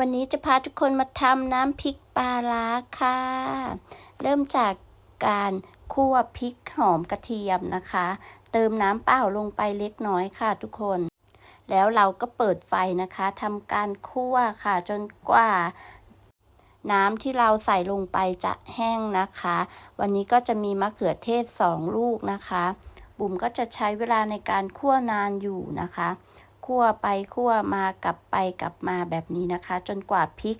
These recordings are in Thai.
วันนี้จะพาทุกคนมาทำน้ำพริกปลาร้าค่ะ เริ่มจากการคั่วพริกหอมกระเทียมนะคะ เติมน้ำเปล่าลงไปเล็กน้อยค่ะทุกคน แล้วเราก็เปิดไฟนะคะทำการคั่วค่ะจนกว่า น้ำที่เราใส่ลงไปจะแห้งนะคะ วันนี้ก็จะมีมะเขือเทศสองลูกนะคะ บุ๋มก็จะใช้เวลาในการคั่วนานอยู่นะคะ คั่วไปคั่วมากลับไปกลับมาแบบนี้นะคะ จนกว่าพริก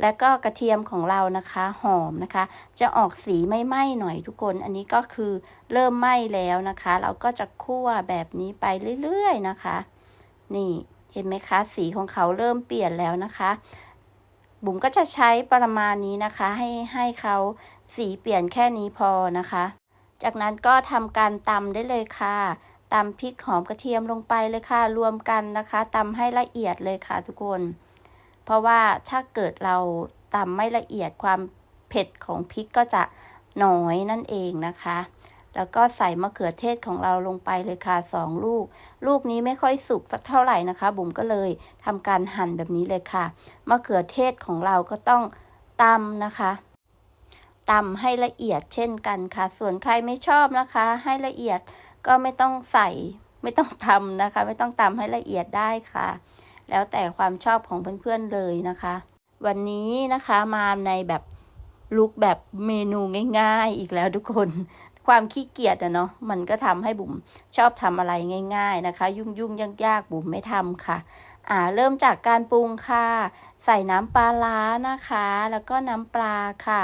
และก็กระเทียมของเรานะคะหอมนะคะ จะออกสีไม่ไหม้หน่อยทุกคน อันนี้ก็คือเริ่มไหม้แล้วนะคะ เราก็จะคั่วแบบนี้ไปเรื่อยๆนะคะ นี่เห็นไหมคะสีของเขาเริ่มเปลี่ยนแล้วนะคะบุ๋มก็จะใช้ประมาณนี้นะคะ ให้ให้เขาสีเปลี่ยนแค่นี้พอนะคะ จากนั้นก็ทำการตำได้เลยค่ะ ตำพริกหอมกระเทียมลงไปเลยค่ะ รวมกันนะคะตำให้ละเอียดเลยค่ะทุกคน เพราะว่าถ้าเกิดเราตำไม่ละเอียดความเผ็ดของพริกก็จะน้อยนั่นเองนะคะ แล้วก็ใส่มะเขือเทศของเราลงไปเลยค่ะสองลูก ลูกนี้ไม่ค่อยสุกสักเท่าไหร่นะคะ บุ๋มก็เลยทำการหั่นแบบนี้เลยค่ะ มะเขือเทศของเราก็ต้องตำนะคะตำให้ละเอียดเช่นกันค่ะ ส่วนใครไม่ชอบนะคะ ให้ละเอียด ก็ไม่ต้องใส่ไม่ต้องทำนะคะ ไม่ต้องตำให้ละเอียดได้ค่ะ แล้วแต่ความชอบของเพื่อนๆเลยนะคะ วันนี้นะคะมาในแบบลุกแบบเมนูง่าย ๆ อีกแล้วทุกคนความขี้เกียจอะเนาะมันก็ทำให้บุ๋มชอบทำอะไรง่าย ๆนะคะ ยุ่งยุ่งยากยากๆบุ๋มไม่ทำค่ะ อ่าเริ่มจากการปรุงค่ะ ใส่น้ำปลาร้านะคะ แล้วก็น้ำปลาค่ะ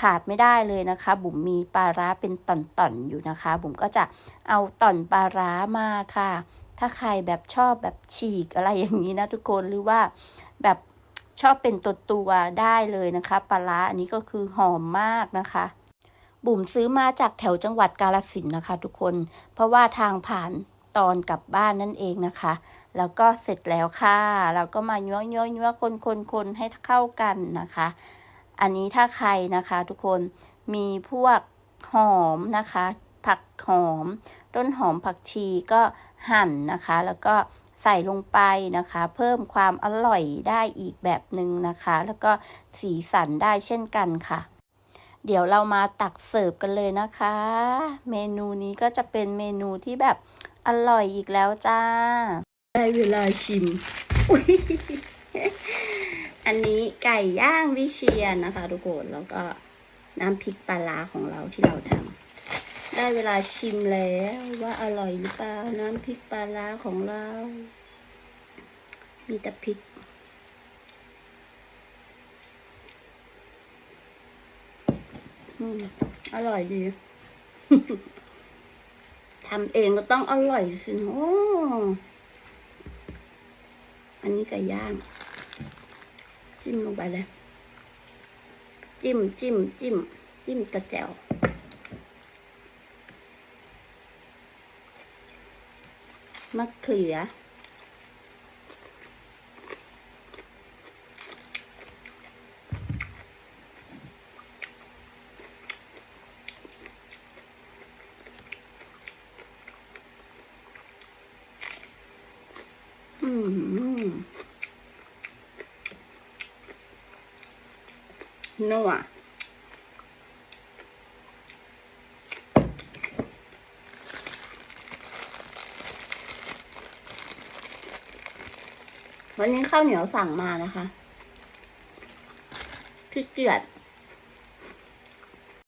ขาดไม่ได้เลยนะคะ บุ๋มมีปลาร้าเป็นต่อนๆอยู่นะคะ บุ๋มก็จะเอาต่อนปลาร้ามาค่ะ ถ้าใครแบบชอบแบบฉีกอะไรอย่างนี้นะทุกคนหรือว่าแบบชอบเป็นตัวตัวได้เลยนะคะปลาร้าอันนี้ก็คือหอมมากนะคะบุ๋มซื้อมาจากแถวจังหวัดกาลสินนะคะทุกคน เพราะว่าทางผ่านตอนกลับบ้านนั่นเองนะคะ แล้วก็เสร็จแล้วค่ะ เราก็มายั่วยั่วยคนคนคนให้เข้ากันนะคะ อันนี้ถ้าใครนะคะทุกคนมีพวกหอมนะคะ ผักหอม ต้นหอมผักชีก็หั่นนะคะ แล้วก็ใส่ลงไปนะคะ เพิ่มความอร่อยได้อีกแบบหนึ่งนะคะ แล้วก็สีสันได้เช่นกันค่ะ เดี๋ยวเรามาตักเสิร์ฟกันเลยนะคะ เมนูนี้ก็จะเป็นเมนูที่แบบอร่อยอีกแล้วจ้า ได้เวลาชิมอุ๊ย อันนี้ไก่ย่างวิเชียนนะคะทุกคนแล้วก็น้ำพริกปลาร้าของเราที่เราทำได้เวลาชิมแล้วว่าอร่อยหรือเปล่าน้ำพริกปลาร้าของเรา มีแต่พริกอืมอร่อยดี ทำเองก็ต้องอร่อยสิโอ้อันนี้ไก่ย่าง จิ้มลงไปเลย จิ้มจิ้มจิ้ม จิ้มกระเจียวมะเขืออืม นัววันนี้ข้าวเหนียวสั่งมานะคะขี้เกียจ